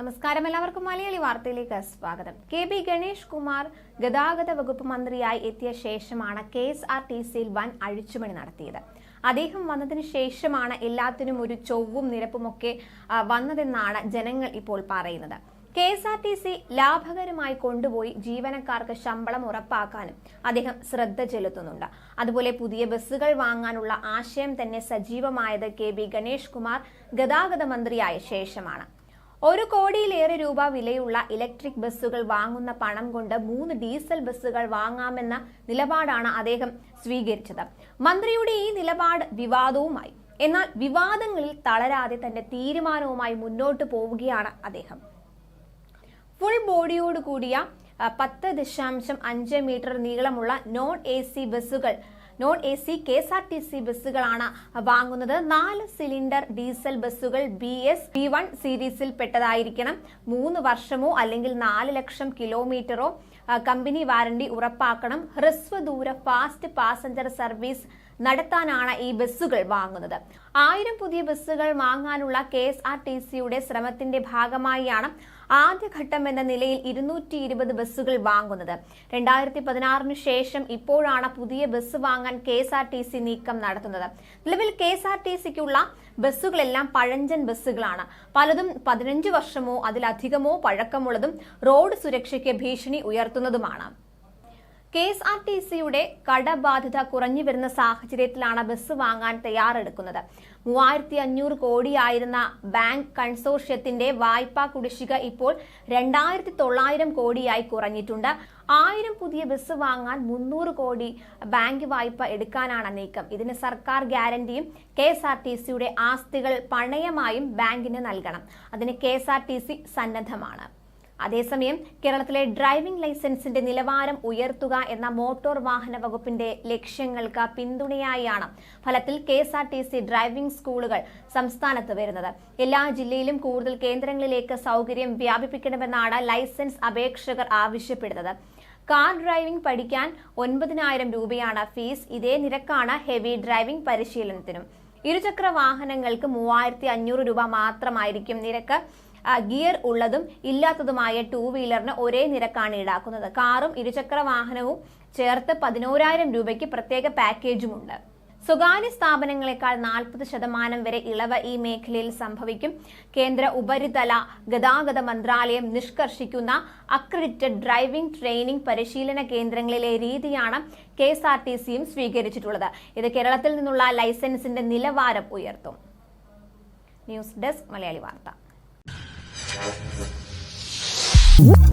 നമസ്കാരം. എല്ലാവർക്കും മലയാളി വാർത്തയിലേക്ക് സ്വാഗതം. കെ ബി ഗണേഷ് കുമാർ ഗതാഗത വകുപ്പ് മന്ത്രിയായി എത്തിയ ശേഷമാണ് കെ എസ് ആർ ടി സിയിൽ വൻ അഴിച്ചുപണി നടത്തിയത്. അദ്ദേഹം വന്നതിന് ശേഷമാണ് എല്ലാത്തിനും ഒരു ചൊവ്വും നിരപ്പുമൊക്കെ വന്നതെന്നാണ് ജനങ്ങൾ ഇപ്പോൾ പറയുന്നത്. K S R T C ലാഭകരമായി കൊണ്ടുപോയി ജീവനക്കാർക്ക് ശമ്പളം ഉറപ്പാക്കാനും അദ്ദേഹം ശ്രദ്ധ ചെലുത്തുന്നുണ്ട്. അതുപോലെ പുതിയ ബസ്സുകൾ വാങ്ങാനുള്ള ആശയം തന്നെ സജീവമായത് കെ ബി ഗണേഷ് കുമാർ ഗതാഗത മന്ത്രിയായ ശേഷമാണ്. ഒരു കോടിയിലേറെ രൂപ വിലയുള്ള ഇലക്ട്രിക് ബസ്സുകൾ വാങ്ങുന്ന പണം കൊണ്ട് മൂന്ന് ഡീസൽ ബസ്സുകൾ വാങ്ങാമെന്ന നിലപാടാണ് അദ്ദേഹം സ്വീകരിച്ചത്. മന്ത്രിയുടെ ഈ നിലപാട് വിവാദവുമായി. എന്നാൽ വിവാദങ്ങളിൽ തളരാതെ തന്റെ തീരുമാനവുമായി മുന്നോട്ട് പോവുകയാണ് അദ്ദേഹം. ഫുൾ ബോഡിയോട് കൂടിയ പത്ത് ദശാംശം അഞ്ച് മീറ്റർ നീളമുള്ള നോൺ എ സി ബസ്സുകൾ non A C K S R T C ബസ്സുകളാണ് വാങ്ങുന്നത്. നാല് സിലിണ്ടർ ഡീസൽ ബസ്സുകൾ ബി എസ് ബി വൺ സീരീസിൽ പെട്ടതായിരിക്കണം. മൂന്ന് വർഷമോ അല്ലെങ്കിൽ നാല് ലക്ഷം കിലോമീറ്ററോ കമ്പനി വാറണ്ടി ഉറപ്പാക്കണം. ഹ്രസ്വദൂര ഫാസ്റ്റ് പാസഞ്ചർ സർവീസ് നടത്താനാണ് ഈ ബസ്സുകൾ വാങ്ങുന്നത്. ആയിരം പുതിയ ബസ്സുകൾ വാങ്ങാനുള്ള കെ എസ് ആർ ടി സിയുടെ ശ്രമത്തിന്റെ ഭാഗമായാണ് ആദ്യഘട്ടം എന്ന നിലയിൽ ഇരുന്നൂറ്റി ഇരുപത് ബസ്സുകൾ വാങ്ങുന്നത്. രണ്ടായിരത്തി പതിനാറിന് ശേഷം ഇപ്പോഴാണ് പുതിയ ബസ് വാങ്ങാൻ K S R T C നീക്കം നടത്തുന്നത്. നിലവിൽ കെ എസ് ആർ ടി സിക്കുള്ള ബസ്സുകളെല്ലാം പഴഞ്ചൻ ബസ്സുകളാണ്. പലതും പതിനഞ്ച് വർഷമോ അതിലധികമോ പഴക്കമുള്ളതും റോഡ് സുരക്ഷയ്ക്ക് ഭീഷണി ഉയർത്തുന്നതുമാണ്. കെ എസ് ആർ ടി സിയുടെ കടബാധ്യത കുറഞ്ഞു വരുന്ന സാഹചര്യത്തിലാണ് ബസ് വാങ്ങാൻ തയ്യാറെടുക്കുന്നത്. മൂവായിരത്തി അഞ്ഞൂറ് കോടിയായിരുന്ന ബാങ്ക് കൺസോർഷ്യത്തിന്റെ വായ്പാ കുടിശ്ശിക ഇപ്പോൾ രണ്ടായിരത്തി തൊള്ളായിരം കോടിയായി കുറഞ്ഞിട്ടുണ്ട്. ആയിരം പുതിയ ബസ് വാങ്ങാൻ മുന്നൂറ് കോടി ബാങ്ക് വായ്പ എടുക്കാനാണ് നീക്കം. ഇതിന് സർക്കാർ ഗ്യാരണ്ടിയും കെ എസ് ആർ ടി സിയുടെ ആസ്തികൾ പണയമായും ബാങ്കിന് നൽകണം. അതിന് K S R T C സന്നദ്ധമാണ്. അതേസമയം കേരളത്തിലെ ഡ്രൈവിംഗ് ലൈസൻസിന്റെ നിലവാരം ഉയർത്തുക എന്ന മോട്ടോർ വാഹന വകുപ്പിന്റെ ലക്ഷ്യങ്ങൾക്ക് പിന്തുണയായാണ് ഫലത്തിൽ K S R T C driving സ്കൂളുകൾ സംസ്ഥാനത്ത് വരുന്നത്. എല്ലാ ജില്ലയിലും കൂടുതൽ കേന്ദ്രങ്ങളിലേക്ക് സൗകര്യം വ്യാപിപ്പിക്കണമെന്നാണ് ലൈസൻസ് അപേക്ഷകർ ആവശ്യപ്പെടുന്നത്. കാർ ഡ്രൈവിംഗ് പഠിക്കാൻ ഒൻപതിനായിരം രൂപയാണ് ഫീസ്. ഇതേ നിരക്കാണ് ഹെവി ഡ്രൈവിംഗ് പരിശീലനത്തിനും. ഇരുചക്ര വാഹനങ്ങൾക്ക് മൂവായിരത്തി അഞ്ഞൂറ് രൂപ മാത്രമായിരിക്കും നിരക്ക്. ഗിയർ ഉള്ളതും ഇല്ലാത്തതുമായ ടൂ വീലറിന് ഒരേ നിരക്കാണ് ഈടാക്കുന്നത്. കാറും ഇരുചക്ര വാഹനവും ചേർത്ത് പതിനോരായിരം രൂപയ്ക്ക് പ്രത്യേക പാക്കേജുമുണ്ട് സ്വകാര്യ സ്ഥാപനങ്ങളെക്കാൾ നാൽപ്പത് ശതമാനം വരെ ഇളവ് ഈ മേഖലയിൽ സംഭവിക്കും. കേന്ദ്ര ഉപരിതല ഗതാഗത മന്ത്രാലയം നിഷ്കർഷിക്കുന്ന അക്രഡിറ്റഡ് ഡ്രൈവിംഗ് ട്രെയിനിംഗ് പരിശീലന കേന്ദ്രങ്ങളിലെ രീതിയാണ് കെ എസ് ആർ ടി സിയും സ്വീകരിച്ചിട്ടുള്ളത്. ഇത് കേരളത്തിൽ നിന്നുള്ള ലൈസൻസിന്റെ നിലവാരം ഉയർത്തും. ന്യൂസ് ഡെസ്ക് മലയാളി വാർത്ത. Thank you.